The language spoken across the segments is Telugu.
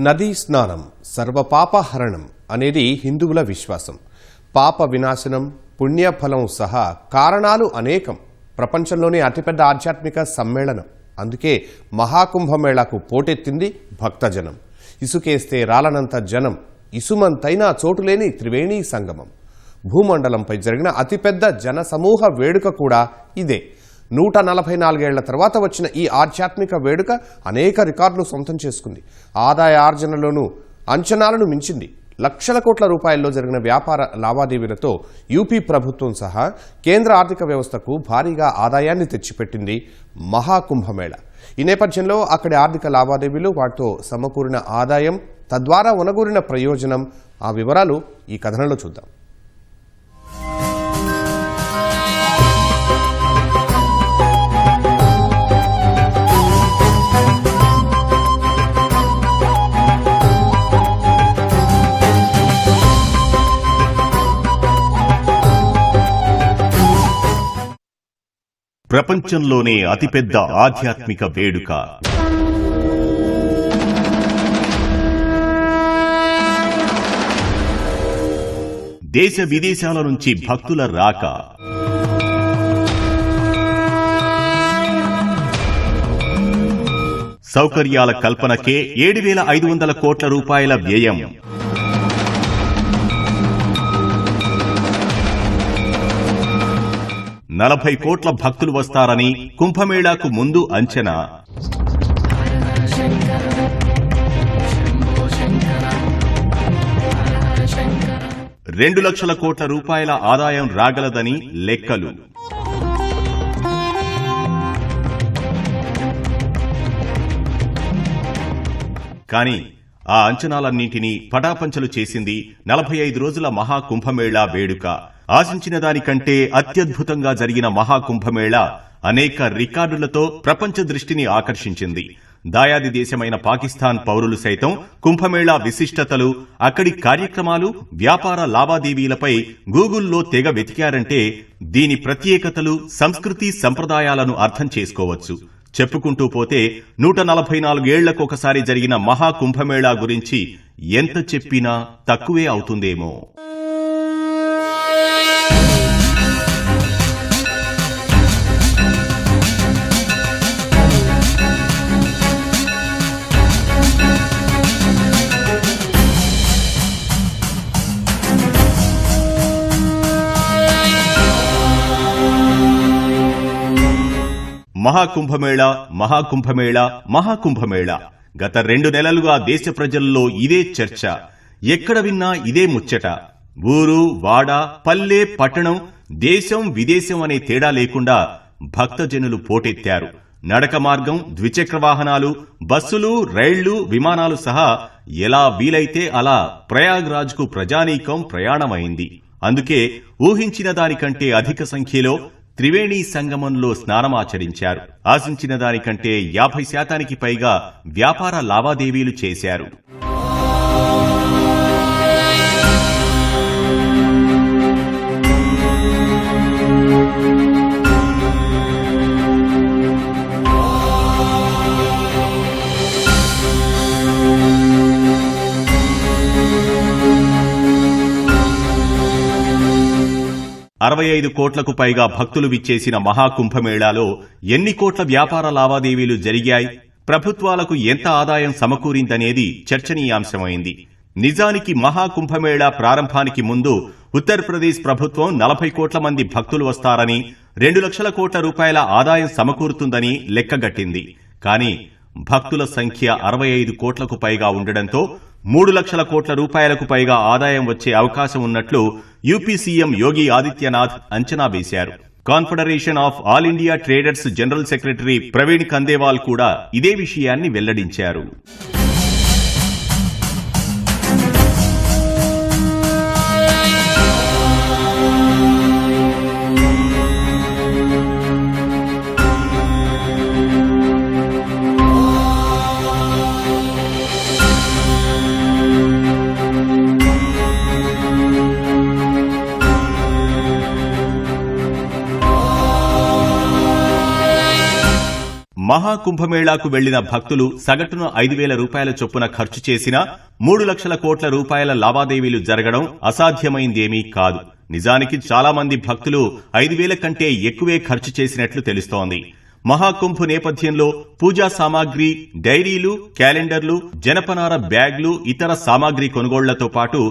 నదీ స్నానం సర్వపాపహరణం అనేది హిందువుల విశ్వాసం. పాప వినాశనం పుణ్యఫలం సహా కారణాలు అనేకం. ప్రపంచంలోనే అతిపెద్ద ఆధ్యాత్మిక సమ్మేళనం. అందుకే మహాకుంభమేళాకు పోటెత్తింది భక్తజనం. ఇసుకేస్తే రాలనంత జనం. ఇసుమంతైనా చోటులేని త్రివేణీ సంగమం. భూమండలంపై జరిగిన అతిపెద్ద జన సమూహ వేడుక కూడా ఇదే. నూట నలభై నాలుగేళ్ళ తర్వాత వచ్చిన ఈ ఆధ్యాత్మిక వేడుక అనేక రికార్డులు సొంతం చేసుకుంది. ఆదాయ ఆర్జనలోనూ అంచనాలను మించింది. లక్షల కోట్ల రూపాయల్లో జరిగిన వ్యాపార లావాదేవీలతో యూపీ ప్రభుత్వం సహా కేంద్ర ఆర్థిక వ్యవస్థకు భారీగా ఆదాయాన్ని తెచ్చిపెట్టింది మహాకుంభమేళ. ఈ నేపథ్యంలో అక్కడి ఆర్థిక లావాదేవీలు వాటితో సమకూరిన ఆదాయం తద్వారా ఉనగూరిన ప్రయోజనం ఆ వివరాలు ఈ కథనంలో చూద్దాం. ప్రపంచంలోనే అతిపెద్ద ఆధ్యాత్మిక వేడుక. దేశ విదేశాల నుంచి భక్తుల రాక. సౌకర్యాల కల్పనకే ఏడు వేల ఐదు వందల కోట్ల రూపాయల వ్యయం. నలభై కోట్ల భక్తులు వస్తారని కుంభమేళాకు ముందు అంచనా. రెండు లక్షల కోట్ల రూపాయల ఆదాయం రాగలదని లెక్కలు. కానీ ఆ అంచనాలన్నింటినీ పటాపంచలు చేసింది నలభై ఐదు రోజుల మహాకుంభమేళా వేడుక. ఆశించిన దానికంటే అత్యద్భుతంగా జరిగిన మహాకుంభమేళ అనేక రికార్డులతో ప్రపంచ దృష్టిని ఆకర్షించింది. దాయాది దేశమైన పాకిస్తాన్ పౌరులు సైతం కుంభమేళా విశిష్టతలు అక్కడి కార్యక్రమాలు వ్యాపార లావాదేవీలపై గూగుల్లో తెగ వెతికారంటే దీని ప్రత్యేకతలు సంస్కృతి సంప్రదాయాలను అర్థం చేసుకోవచ్చు. చెప్పుకుంటూ పోతే నూట నలభై నాలుగేళ్ళకొకసారి జరిగిన మహా కుంభమేళా గురించి ఎంత చెప్పినా తక్కువే అవుతుందేమో. మహాకుంభమేళ మహాకుంభమేళా మహాకుంభమేళా. గత రెండు నెలలుగా దేశ ప్రజల్లో ఇదే చర్చ. ఎక్కడ విన్నా ఇదే ముచ్చట. ఊరు వాడ పల్లె పట్టణం దేశం విదేశం అనే తేడా లేకుండా భక్తజనులు పోటెత్తారు. నడక మార్గం ద్విచక్ర వాహనాలు బస్సులు రైళ్ళు విమానాలు సహా ఎలా వీలైతే అలా ప్రయాగ్రాజ్కు ప్రజానీకం ప్రయాణమైంది. అందుకే ఊహించిన దానికంటే అధిక సంఖ్యలో త్రివేణి సంగమంలో స్నానమాచరించారు. ఆశించిన దానికంటే యాభై శాతానికి పైగా వ్యాపార లావాదేవీలు చేశారు. అరవై ఐదు కోట్లకు పైగా భక్తులు విచ్చేసిన మహాకుంభమేళాలో ఎన్ని కోట్ల వ్యాపార లావాదేవీలు జరిగాయి? ప్రభుత్వాలకు ఎంత ఆదాయం సమకూరిందనేది చర్చనీయాంశమైంది. నిజానికి మహాకుంభమేళా ప్రారంభానికి ముందు ఉత్తరప్రదేశ్ ప్రభుత్వం నలభై కోట్ల మంది భక్తులు వస్తారని రెండు లక్షల కోట్ల రూపాయల ఆదాయం సమకూరుతుందని లెక్కగట్టింది. కానీ భక్తుల సంఖ్య అరవై ఐదు కోట్లకు పైగా ఉండడంతో మూడు లక్షల కోట్ల రూపాయలకు పైగా ఆదాయం వచ్చే అవకాశం ఉన్నట్లు యూపీ సీఎం యోగి ఆదిత్యనాథ్ అంచనా వేశారు. Confederation of all India traders general secretary Praveen Khandelwal కూడా ఇదే విషయాన్ని వెల్లడించారు. మహాకుంభమేళాకు వెళ్ళిన భక్తులు సగటున ఐదు వేల రూపాయల చొప్పున ఖర్చు చేసినా మూడు లక్షల కోట్ల రూపాయల లావాదేవీలు జరగడం అసాధ్యమైందేమీ కాదు. నిజానికి చాలా మంది భక్తులు ఐదు వేల కంటే ఎక్కువే ఖర్చు చేసినట్లు తెలుస్తోంది. మహాకుంభ్ నేపథ్యంలో పూజా సామాగ్రి డైరీలు క్యాలెండర్లు జనపనార బ్యాగ్లు ఇతర సామాగ్రి కొనుగోళ్ళతో పాటు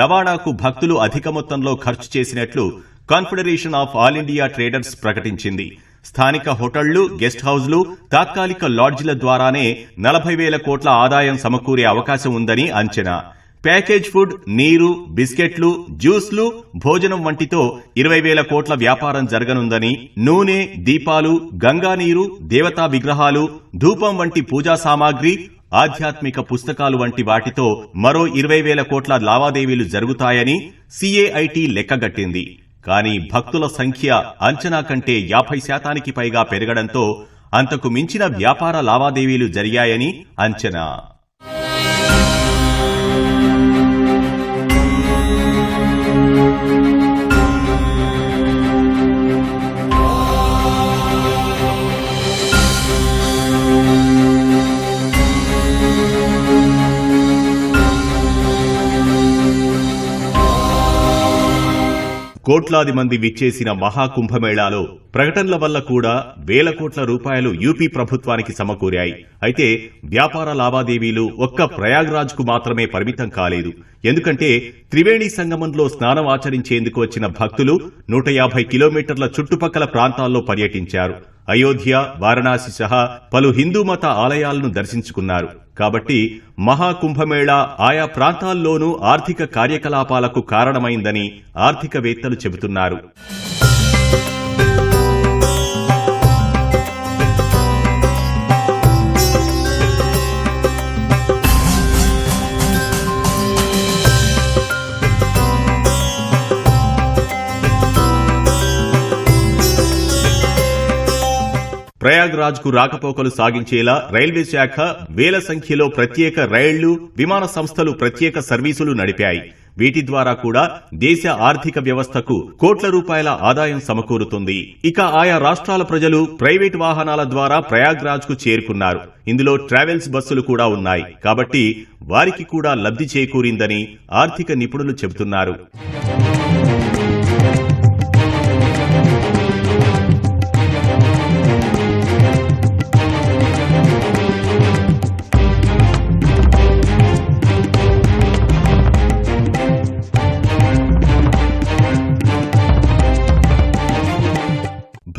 రవాణాకు భక్తులు అధిక మొత్తంలో ఖర్చు చేసినట్లు confederation of all India traders ప్రకటించింది. స్థానిక హోటళ్ళు గెస్ట్ హౌజ్లు తాత్కాలిక లాడ్జిల ద్వారానే నలభై వేల కోట్ల ఆదాయం సమకూరే అవకాశం ఉందని అంచనా. ప్యాకేజ్ ఫుడ్ నీరు బిస్కెట్లు జ్యూస్లు భోజనం వంటితో ఇరవై వేల కోట్ల వ్యాపారం జరగనుందని నూనె దీపాలు గంగా నీరు దేవతా విగ్రహాలు ధూపం వంటి పూజా సామాగ్రి ఆధ్యాత్మిక పుస్తకాలు వంటి వాటితో మరో ఇరవై వేల కోట్ల లావాదేవీలు జరుగుతాయని సిఏఐటి లెక్కగట్టింది. కానీ భక్తుల సంఖ్య అంచనా కంటే యాభై శాతానికి పైగా పెరగడంతో అంతకు మించిన వ్యాపార లావాదేవీలు జరిగాయని అంచనా. కోట్లాది మంది విచ్చేసిన మహాకుంభమేళాలో ప్రకటనల వల్ల కూడా వేల కోట్ల రూపాయలు యూపీ ప్రభుత్వానికి సమకూరాయి. అయితే వ్యాపార లావాదేవీలు ఒక్క ప్రయాగ్రాజ్కు మాత్రమే పరిమితం కాలేదు. ఎందుకంటే త్రివేణి సంగమంలో స్నానం ఆచరించేందుకు వచ్చిన భక్తులు నూట యాభై కిలోమీటర్ల చుట్టుపక్కల ప్రాంతాల్లో పర్యటించారు. అయోధ్య వారణాసి సహా పలు హిందూ మత ఆలయాలను దర్శించుకున్నారు. కాబట్టి మహాకుంభమేళా ఆయా ప్రాంతాల్లోనూ ఆర్థిక కార్యకలాపాలకు కారణమైందని ఆర్థికవేత్తలు చెబుతున్నారు. ప్రయాగ్రాజ్కు రాకపోకలు సాగించేలా రైల్వే శాఖ వేల సంఖ్యలో ప్రత్యేక రైళ్ళు విమాన సంస్థలు ప్రత్యేక సర్వీసులు నడిపాయి. వీటి ద్వారా కూడా దేశ ఆర్థిక వ్యవస్థకు కోట్ల రూపాయల ఆదాయం సమకూరుతుంది. ఇక ఆయా రాష్ట్రాల ప్రజలు ప్రైవేట్ వాహనాల ద్వారా ప్రయాగ్రాజ్కు చేరుకున్నారు. ఇందులో ట్రావెల్స్ బస్సులు కూడా ఉన్నాయి. కాబట్టి వారికి కూడా లబ్ధి చేకూరిందని ఆర్థిక నిపుణులు చెబుతున్నారు.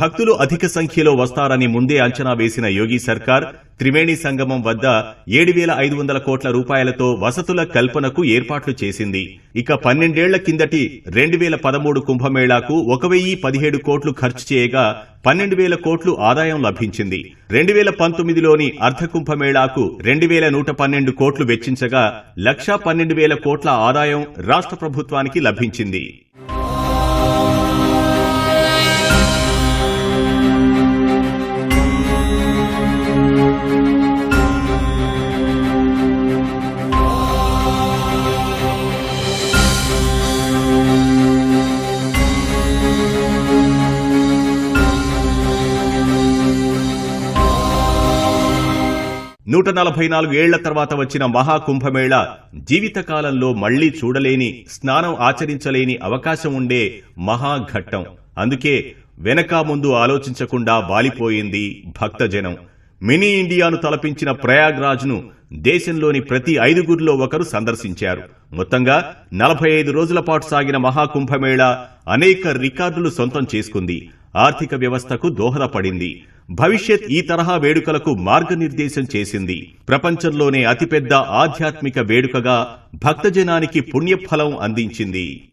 భక్తులు అధిక సంఖ్యలో వస్తారని ముందే అంచనా వేసిన యోగి సర్కార్ త్రివేణి సంగమం వద్ద ఏడు వేల ఐదు వందల కోట్ల రూపాయలతో వసతుల కల్పనకు ఏర్పాట్లు చేసింది. ఇక పన్నెండేళ్ళ కిందటి రెండు వేల పదమూడు కుంభమేళాకు ఒక వెయ్యి పదిహేడు కోట్లు ఖర్చు చేయగా పన్నెండు వేల కోట్లు ఆదాయం లభించింది. రెండు వేల పంతొమ్మిదిలోని అర్ధ కుంభమేళాకు రెండు వేల నూట పన్నెండు కోట్లు వెచ్చించగా లక్షా పన్నెండు వేల కోట్ల ఆదాయం రాష్ట్ర ప్రభుత్వానికి లభించింది. నూట నలభై నాలుగు ఏళ్ళ తర్వాత వచ్చిన మహాకుంభమేళ జీవితకాలంలో మళ్ళీ చూడలేని స్నానం ఆచరించలేని అవకాశం ఉండే మహాఘట్టం. అందుకే వెనక ముందు ఆలోచించకుండా వాలిపోయింది భక్తజనం. మినీ ఇండియాను తలపించిన ప్రయాగ్రాజ్ను దేశంలోని ప్రతి ఐదుగురిలో ఒకరు సందర్శించారు. మొత్తంగా నలభై ఐదు రోజుల పాటు సాగిన మహాకుంభమేళ అనేక రికార్డులు సొంతం చేసుకుంది. ఆర్థిక వ్యవస్థకు దోహదపడింది. భవిష్యత్ ఈ తరహా వేడుకలకు మార్గనిర్దేశం చేసింది. ప్రపంచంలోనే అతిపెద్ద ఆధ్యాత్మిక వేడుకగా భక్తజనానికి పుణ్యఫలం అందించింది.